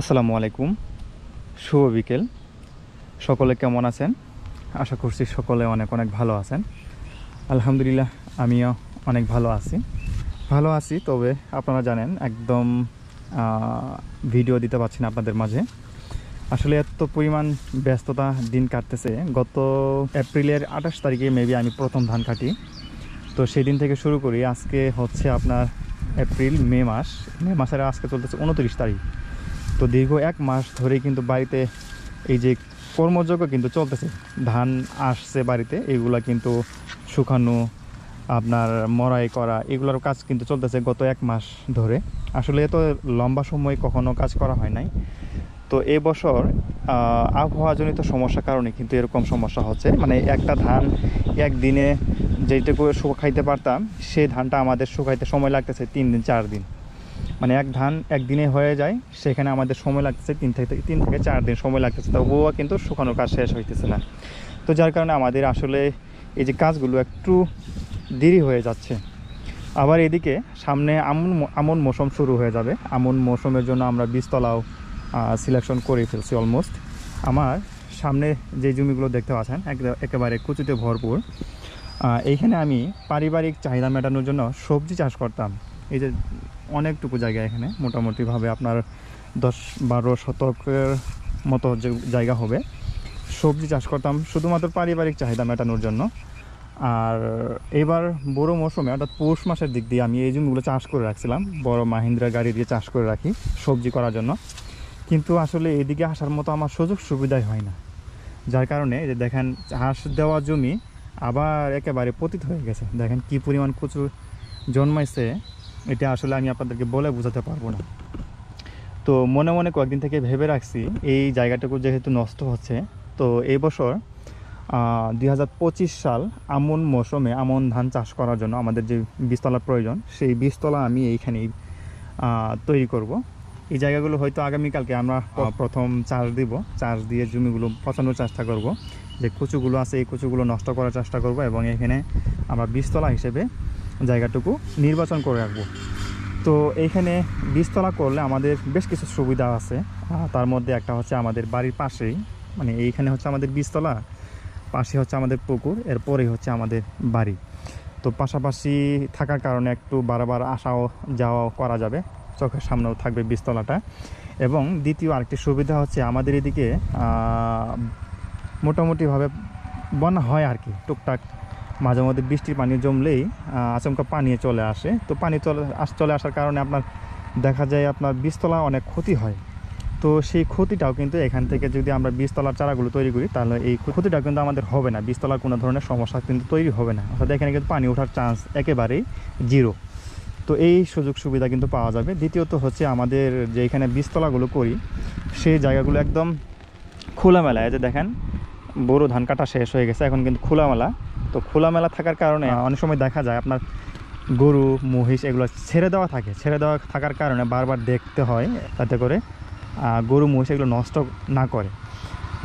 আসসালামু আলাইকুম। শুভ বিকেল। সকলে কেমন আছেন? আশা করছি সকলে অনেক অনেক ভালো আছেন। আলহামদুলিল্লাহ, আমিও অনেক ভালো আছি। ভালো আছি, তবে আপনারা জানেন, একদম ভিডিও দিতে পারছি না আপনাদের মাঝে। আসলে এত পরিমাণ ব্যস্ততা দিন কাটতেছে। গত এপ্রিলের আঠাশ তারিখে মেবি আমি প্রথম ধান কাটি। তো সেই দিন থেকে শুরু করি। আজকে হচ্ছে আপনার এপ্রিল, মে মাস। মে মাসের আজকে চলতেছে উনত্রিশ তারিখ। তো দীর্ঘ এক মাস ধরেই কিন্তু বাড়িতে এই যে কর্মযজ্ঞ কিন্তু চলতেছে। ধান আসছে বাড়িতে, এগুলা কিন্তু শুকানো, আপনার মড়াই করা এগুলোর কাজ কিন্তু চলতেছে গত এক মাস ধরে। আসলে এত লম্বা সময় কখনো কাজ করা হয় নাই। তো এবছর আবহাওয়াজনিত সমস্যার কারণে কিন্তু এরকম সমস্যা হচ্ছে। মানে একটা ধান একদিনে যেটুকু শুকাইতে পারতাম সেই ধানটা আমাদের শুকাইতে সময় লাগতেছে তিন দিন, চার দিন। মানে এক ধান একদিনে হয়ে যায়, সেখানে আমাদের সময় লাগতেছে তিন থেকে তিন থেকে চার দিন সময় লাগতেছে। তবুও কিন্তু শুকানোর কাজ শেষ হইতেছে না। তো যার কারণে আমাদের আসলে এই যে কাজগুলো একটু দেরি হয়ে যাচ্ছে। আবার এদিকে সামনে আমন আমন মৌসুম শুরু হয়ে যাবে। আমন মৌসুমের জন্য আমরা বীজতলাও সিলেকশন করে ফেলছি অলমোস্ট আমার সামনে যে জমিগুলো দেখতে পাচ্ছেন, এক- একেবারে কুচুতে ভরপুর। এইখানে আমি পারিবারিক চাহিদা মেটানোর জন্য সবজি চাষ করতাম। এই যে অনেকটুকু জায়গা এখানে, মোটামুটিভাবে আপনার দশ বারো শতকের মতো যে জায়গা হবে। সবজি চাষ করতাম, শুধুমাত্র পারিবারিক চাহিদা মেটানোর জন্য। আর এবার বড় মৌসুমে, অর্থাৎ পৌষ মাসের দিক দিয়ে আমি এই জমিগুলো চাষ করে রাখছিলাম, বড় মাহিন্দ্রা গাড়ি দিয়ে চাষ করে রাখি সবজি করার জন্য। কিন্তু আসলে এদিকে আসার মতো আমার সুযোগ সুবিধাই হয় না। যার কারণে যে দেখেন চাষ দেওয়া জমি আবার একেবারে পতিত হয়ে গেছে। দেখেন কি পরিমাণ কচু জন্মাইছে। এটা আসলে আমি আপনাদেরকে বলে বোঝাতে পারব না। তো মনে মনে কয়েকদিন থেকে ভেবে রাখছি এই জায়গাটুকু যেহেতু নষ্ট হচ্ছে তো এই বছর দুই হাজার পঁচিশ সাল আমন মৌসুমে আমন ধান চাষ করার জন্য আমাদের যে বীজতলার প্রয়োজন সেই বীজতলা আমি এইখানেই তৈরি করব। এই জায়গাগুলো হয়তো আগামীকালকে আমরা প্রথম চাষ দিব চাষ দিয়ে জমিগুলো পচানোর চেষ্টা করব। যে কচুগুলো আছে এই কচুগুলো নষ্ট করার চেষ্টা করব এবং এখানে আমরা বীজতলা হিসেবে জায়গাটুকু নির্বাচন করে রাখব। তো এইখানে বীজতলা করলে আমাদের বেশ কিছু সুবিধা আছে। তার মধ্যে একটা হচ্ছে আমাদের বাড়ির পাশেই মানে এইখানে হচ্ছে আমাদের বীজতলা, পাশে হচ্ছে আমাদের পুকুর এরপরেই হচ্ছে আমাদের বাড়ি। তো পাশাপাশি থাকার কারণে একটু বারবার আসাও যাওয়াও করা যাবে, চোখের সামনেও থাকবে বীজতলাটা। এবং দ্বিতীয় আরেকটি সুবিধা হচ্ছে আমাদের এদিকে মোটামুটিভাবে বন্যা হয় আর কি, টুকটাক। মাঝে মধ্যে বৃষ্টির পানি জমলেই আচমকা পানি চলে আসে। তো পানি চলে চলে আসার কারণে আপনার দেখা যায় আপনার বীজতলা অনেক ক্ষতি হয়। তো সেই ক্ষতিটাও কিন্তু এখান থেকে যদি আমরা বীজতলার চারাগুলো তৈরি করি, তাহলে এই ক্ষতিটাও কিন্তু আমাদের হবে না। বীজতলার কোনো ধরনের সমস্যা কিন্তু তৈরি হবে না। অর্থাৎ এখানে কিন্তু পানি ওঠার চান্স একেবারেই জিরো তো এই সুযোগ সুবিধা কিন্তু পাওয়া যাবে। দ্বিতীয়ত হচ্ছে আমাদের যে এখানে বীজতলাগুলো করি, সেই জায়গাগুলো একদম খোলামেলা। এই যে দেখেন বড় ধান কাটা শেষ হয়ে গেছে। এখন কিন্তু খোলামেলা। তো খোলামেলা থাকার কারণে অনেক সময় দেখা যায় আপনার গরু মহিষ এগুলো ছেড়ে দেওয়া থাকে। ছেড়ে দেওয়া থাকার কারণে বারবার দেখতে হয় তাতে করে গরু মহিষ এগুলো নষ্ট না করে।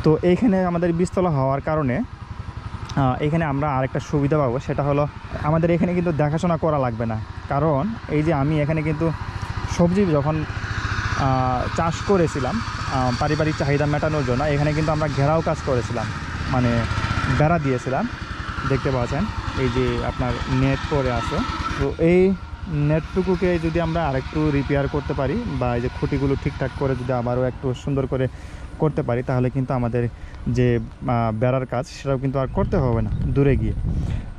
তো এইখানে আমাদের বীজতলা হওয়ার কারণে এখানে আমরা আরেকটা সুবিধা পাবো সেটা হলো আমাদের এখানে কিন্তু দেখাশোনা করা লাগবে না। কারণ এই যে আমি এখানে কিন্তু সবজি যখন চাষ করেছিলাম পারিবারিক চাহিদা মেটানোর জন্য এখানে কিন্তু আমরা ঘেরাও কাজ করেছিলাম। মানে বেড়া দিয়েছিলাম। দেখতে পাচ্ছেন এই যে আপনার নেট করে আছে। তো এই নেটটুকুকে যদি আমরা আরেকটু রিপেয়ার করতে পারি বা এই যে খুঁটিগুলো ঠিকঠাক করে যদি আবারও একটু সুন্দর করে করতে পারি, তাহলে কিন্তু আমাদের যে বেড়ার কাজ, সেটাও কিন্তু আর করতে হবে না, দূরে গিয়ে।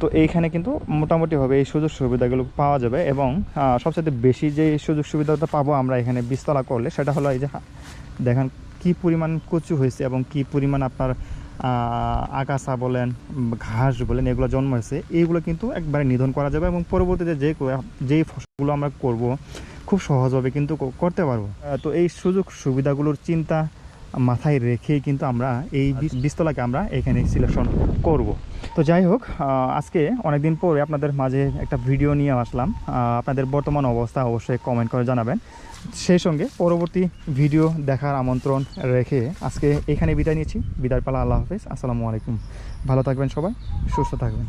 তো এইখানে কিন্তু মোটামুটিভাবে এই সুযোগ সুবিধাগুলো পাওয়া যাবে এবং সবচেয়ে বেশি যে সুযোগ সুবিধাটা পাবো আমরা এখানে বিস্তলা করলে, সেটা হলো এই যে দেখেন কি পরিমাণ কচু হয়েছে এবং কি পরিমাণ আপনার আগাছা বলেন, ঘাস বলেন, এগুলো জন্ম হয়েছে। এইগুলো কিন্তু একবারে নিধন করা যাবে এবং পরবর্তীতে যে যেই ফসলগুলো আমরা করব, খুব সহজভাবে কিন্তু করতে পারব। তো এই সুযোগ সুবিধাগুলোর চিন্তা মাথায় রেখেই কিন্তু আমরা এই বিস্তলাকে আমরা এখানে সিলেকশন করব। তো যাই হোক আজকে অনেক দিন পরে আপনাদের মাঝে একটা ভিডিও নিয়ে আসলাম। আপনাদের বর্তমান অবস্থা অবশ্যই কমেন্ট করে জানাবেন। সেই সঙ্গে পরবর্তী ভিডিও দেখার আমন্ত্রণ রেখে আজকে এখানে বিদায় নিয়েছি বিদায় পালা আল্লাহ হাফেজ। আসসালামু আলাইকুম। ভালো থাকবেন সবাই, সুস্থ থাকবেন।